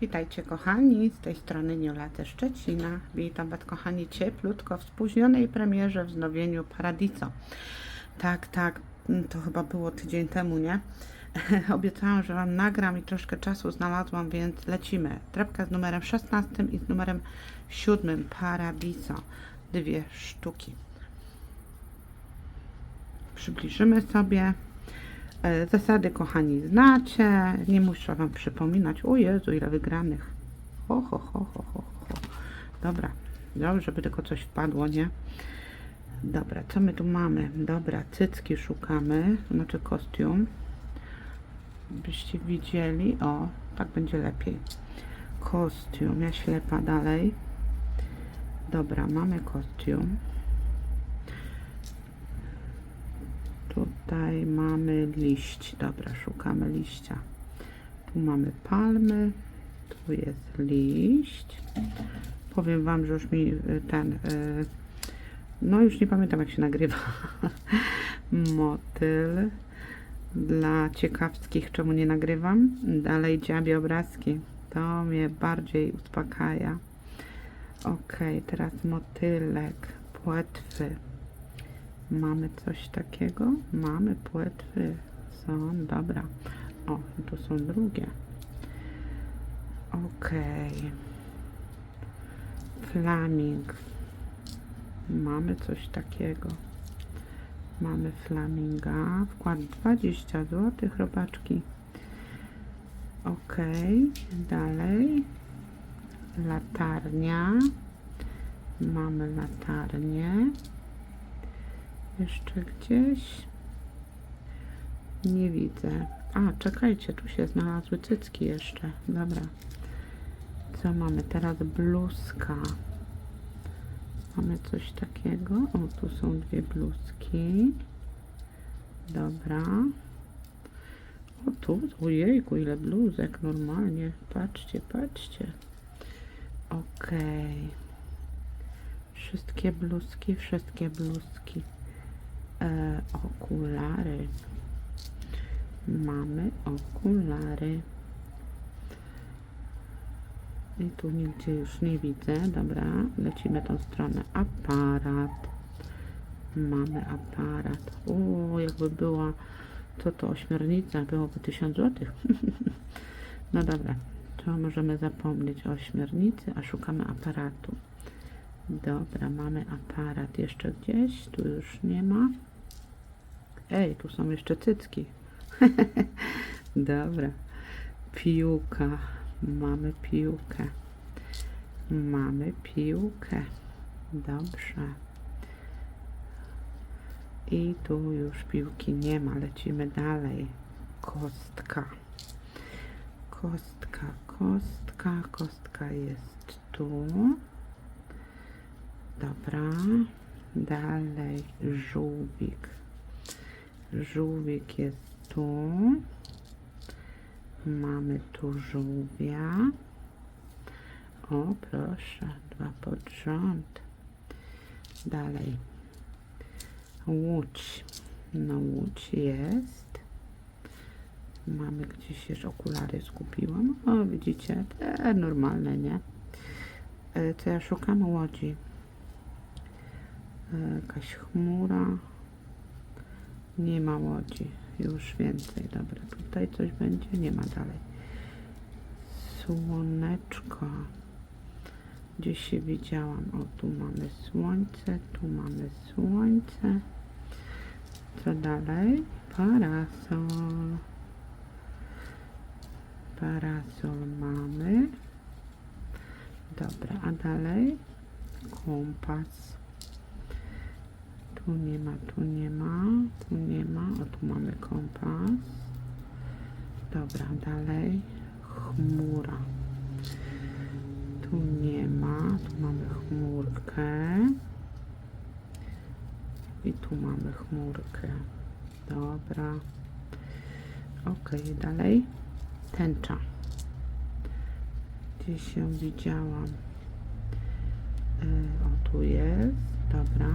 Witajcie kochani, z tej strony Niola ze Szczecina. Witam Was kochani cieplutko w spóźnionej premierze wznowieniu Paradiso. Tak, tak, mm, to chyba było tydzień temu, nie? Obiecałam, że Wam nagram i troszkę czasu znalazłam, więc lecimy. Trepka z numerem 16 i z numerem 7 Paradiso. Dwie sztuki. Przybliżymy sobie. E, Zasady, kochani, znacie. Nie muszę Wam przypominać. O Jezu, ile wygranych. Ho, ho, ho, ho, ho, ho. Dobra, dobrze, żeby tylko coś wpadło, nie? Dobra, co my tu mamy? Dobra, cycki szukamy, znaczy kostium. Byście widzieli. O, tak będzie lepiej. Kostium, ja ślepa dalej. Dobra, mamy kostium. Tutaj mamy liść. Dobra, szukamy liścia. Tu mamy palmy. Tu jest liść. Powiem Wam, że już mi y, ten. y, No, już nie pamiętam, jak się nagrywa. Motyl. Dla ciekawskich, czemu nie nagrywam. Dalej dziabie obrazki. To mnie bardziej uspokaja. Ok, teraz motylek. Płetwy. Mamy coś takiego? Mamy płetwy. Są, dobra. O, tu są drugie. Okej. Flaming. Mamy coś takiego. Mamy flaminga. Wkład 20 zł, robaczki. Okej, dalej. Latarnia. Mamy latarnię. Jeszcze gdzieś. Nie widzę. A, czekajcie, tu się znalazły cycki jeszcze. Dobra. Co mamy teraz? Bluzka. Mamy coś takiego. O, tu są dwie bluzki. Dobra. O, tu, ojejku, ile bluzek normalnie. Patrzcie, patrzcie. Okej. Wszystkie bluzki, wszystkie bluzki. E, okulary. Mamy okulary. I tu nigdzie już nie widzę. Dobra, lecimy tą stronę. Aparat. Mamy aparat. O, jakby była, co to, ośmiornica, byłoby 1000 zł. no dobra, to możemy zapomnieć o ośmiornicy, a szukamy aparatu. Dobra, mamy aparat jeszcze gdzieś, tu już nie ma. Ej, tu są jeszcze cycki. Dobra. Piłka. Mamy piłkę. Mamy piłkę. Dobrze. I tu już piłki nie ma. Lecimy dalej. Kostka. Kostka, kostka, kostka jest tu. Dobra. Dalej żółwik. Żółwik jest tu. Mamy tu żółwia. O, proszę, dwa pod rząd. Dalej. Łódź. No, łódź jest. Mamy gdzieś jeszcze okulary skupiłam. O, widzicie, te normalne, nie? E, Co ja szukam? Łodzi. Jakaś chmura. Nie ma łodzi. Już więcej. Dobra, tutaj coś będzie. Nie ma dalej. Słoneczko. Gdzieś się widziałam. O, tu mamy słońce. Tu mamy słońce. Co dalej? Parasol. Parasol mamy. Dobra, a dalej? Kompas. Tu nie ma, tu nie ma, tu nie ma. O, tu mamy kompas. Dobra, dalej. Chmura. Tu nie ma, tu mamy chmurkę. I tu mamy chmurkę. Dobra. Ok, dalej. Tęcza. Gdzieś ją widziałam. E, o, tu jest. Dobra.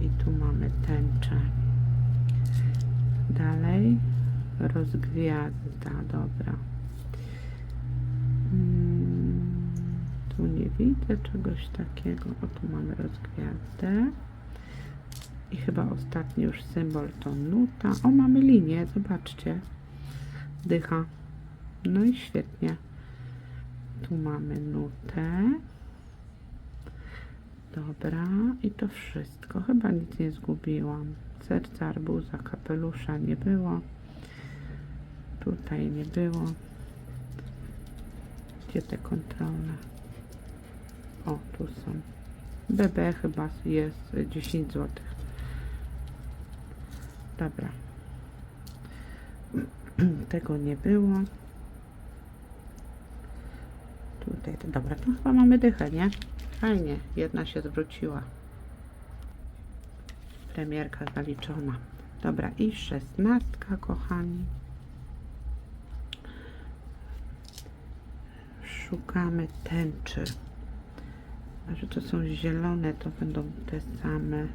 I tu mamy tęczę. Dalej rozgwiazda, dobra. Tu nie widzę czegoś takiego. O, tu mamy rozgwiazdę. I chyba ostatni już symbol to nuta. O, mamy linię, zobaczcie. Dycha. No i świetnie. Tu mamy nutę. Dobra, i to wszystko. Chyba nic nie zgubiłam. Serca, arbuza, kapelusza nie było. Tutaj nie było. Gdzie te kontrolne? O, tu są. BB chyba jest y, 10 zł. Dobra. Tego nie było. Tutaj, dobra, to chyba mamy dychę, nie? Fajnie, jedna się zwróciła. Premierka zaliczona. Dobra, i szesnastka, kochani. Szukamy tęczy. A że to są zielone, to będą te same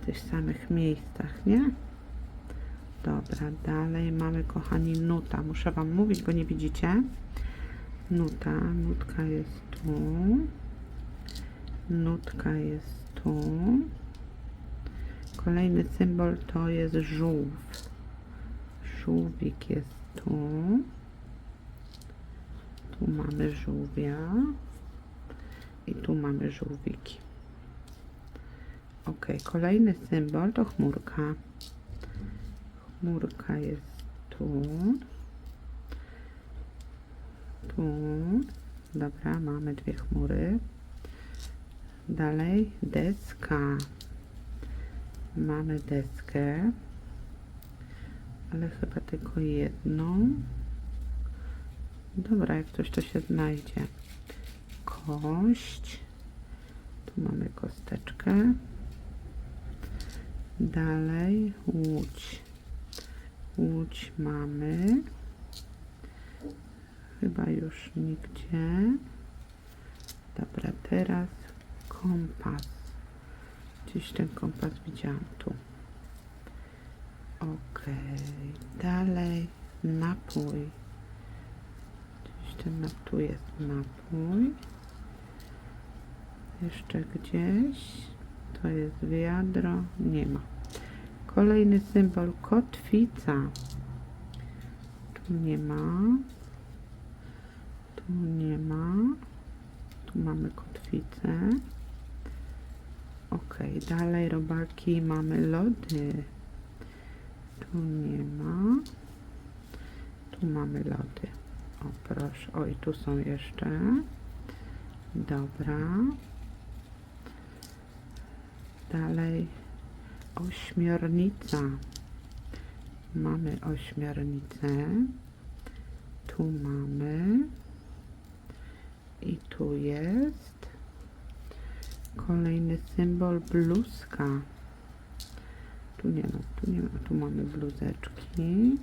w tych samych miejscach, nie? Dobra, dalej mamy, kochani, nuta. Muszę Wam mówić, bo nie widzicie. Nuta, nutka jest tu. Nutka jest tu. Kolejny symbol to jest żółw. Żółwik jest tu. Tu mamy żółwia. I tu mamy żółwiki. Ok, kolejny symbol to chmurka. Chmurka jest tu. Tu. Dobra, mamy dwie chmury. Dalej deska. Mamy deskę. Ale chyba tylko jedną. Dobra, jak coś to się znajdzie. Kość. Tu mamy kosteczkę. Dalej łódź. Łódź mamy. Chyba już nigdzie. Dobra, teraz kompas. Gdzieś ten kompas widziałam tu. Ok, dalej napój. Gdzieś ten nap- tu jest napój. Jeszcze gdzieś. To jest wiadro. Nie ma. Kolejny symbol kotwica. Tu nie ma. Tu nie ma. Tu mamy kotwicę. Ok, dalej robaki mamy lody. Tu nie ma. Tu mamy lody. O proszę, oj tu są jeszcze. Dobra. Dalej ośmiornica. Mamy ośmiornicę. Tu mamy. I tu jest. Kolejny symbol bluzka. Tu nie ma, tu nie ma, tu mamy bluzeczki.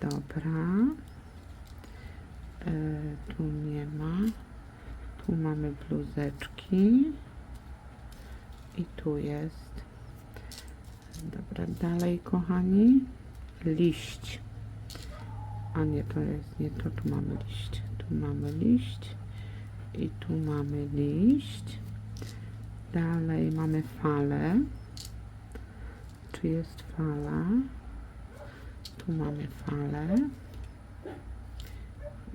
Dobra. E, tu nie ma. Tu mamy bluzeczki. I tu jest. Dobra, dalej kochani. Liść. A nie, to jest nie to, tu mamy liść. Tu mamy liść. I tu mamy liść. Dalej mamy falę. Czy jest fala? Tu mamy falę.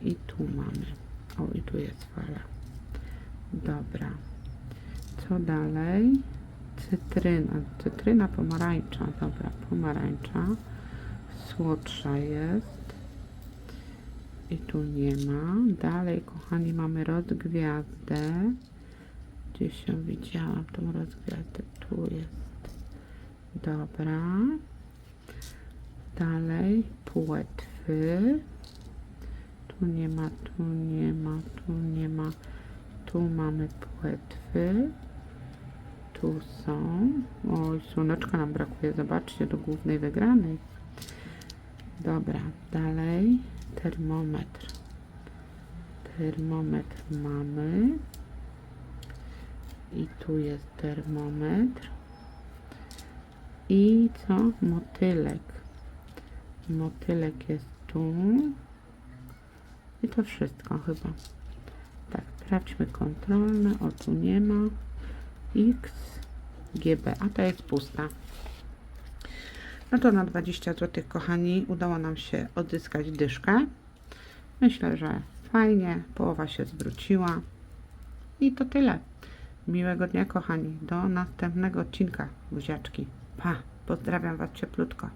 I tu mamy. O, i tu jest fala. Dobra. Co dalej? Cytryna. Cytryna pomarańcza. Dobra, pomarańcza. Słodsza jest. I tu nie ma. Dalej, kochani, mamy rozgwiazdę. Gdzieś ją widziałam, tą rozgwiazdę. Tu jest. Dobra. Dalej, płetwy. Tu nie ma, tu nie ma, tu nie ma. Tu mamy płetwy. Tu są. Oj, słoneczka nam brakuje. Zobaczcie, do głównej wygranej. Dobra, dalej. Termometr. Termometr mamy. I tu jest termometr. I co? Motylek. Motylek jest tu. I to wszystko chyba. Sprawdźmy kontrolne. O, tu nie ma. X, GB, a to jest pusta. No to na 20 zł, kochani, udało nam się odzyskać dyszkę. Myślę, że fajnie, połowa się zwróciła. I to tyle. Miłego dnia, kochani. Do następnego odcinka, buziaczki. Pa, pozdrawiam Was cieplutko.